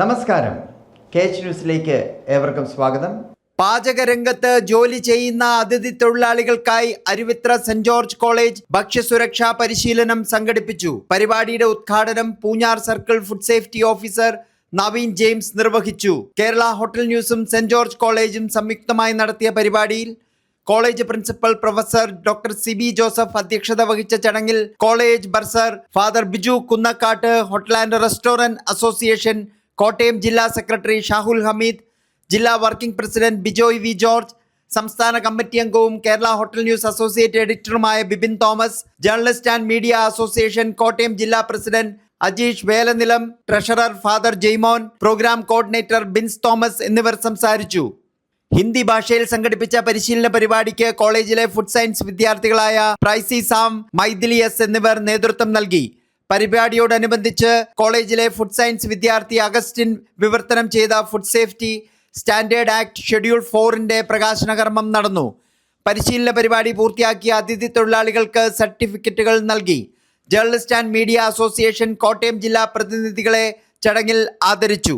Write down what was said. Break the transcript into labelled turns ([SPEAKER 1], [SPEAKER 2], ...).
[SPEAKER 1] നമസ്കാരം. K H ന്യൂസിലേക്ക് ഏവർക്കും സ്വാഗതം. പാചകരംഗത്ത് ജോലി ചെയ്യുന്ന അതിഥി തൊഴിലാളികൾക്കായി അരുവിത്ര സെന്റ് ജോർജ് കോളേജ് ഭക്ഷ്യസുരക്ഷാ പരിശീലനം സംഘടിപ്പിച്ചു. പരിപാടിയുടെ ഉദ്ഘാടനം Poonjar circle food safety officer Naveen James നിർവഹിച്ചു. കേരള ഹോട്ടൽ ന്യൂസും സെന്റ് ജോർജ് കോളേജും സംയുക്തമായി നടത്തിയ പരിപാടിയിൽ college principal professor doctor C B Joseph അധ്യക്ഷത വഹിച്ച ചടങ്ങിൽ college bursar father Biju Kunnakkattu hotel and restaurant association Kottayam ജില്ലാ സെക്രട്ടറി ഷാഹുൽ ഹമീദ് ജില്ലാ working president Bijoy V George സംസ്ഥാന കമ്മിറ്റി അംഗവും Kerala hotel news associate എഡിറ്ററുമായ Bibin Thomas journalist and media association Kottayam ജില്ലാ president Ajeesh Velanilam treasurer father Jaimon programme coordinator Bins Thomas എന്നിവർ സംസാരിച്ചു. ഹിന്ദി ഭാഷയിൽ സംഘടിപ്പിച്ച പരിശീലന പരിപാടിക്ക് കോളേജിലെ ഫുഡ് സയൻസ് വിദ്യാർത്ഥികളായ പ്രൈസി സാം മൈഥിലി എസ് എന്നിവർ നേതൃത്വം നൽകി. പരിപാടിയോടനുബന്ധിച്ച് കോളേജിലെ ഫുഡ് സയൻസ് വിദ്യാർത്ഥി അഗസ്റ്റിൻ വിവർത്തനം ചെയ്ത food safety standard act schedule ഫോറിന്റെ പ്രകാശന കർമ്മം നടന്നു. പരിശീലന പരിപാടി പൂർത്തിയാക്കിയ അതിഥി തൊഴിലാളികൾക്ക് സർട്ടിഫിക്കറ്റുകൾ നൽകി. Journalist and media association Kottayam ജില്ലാ പ്രതിനിധികളെ ചടങ്ങിൽ ആദരിച്ചു.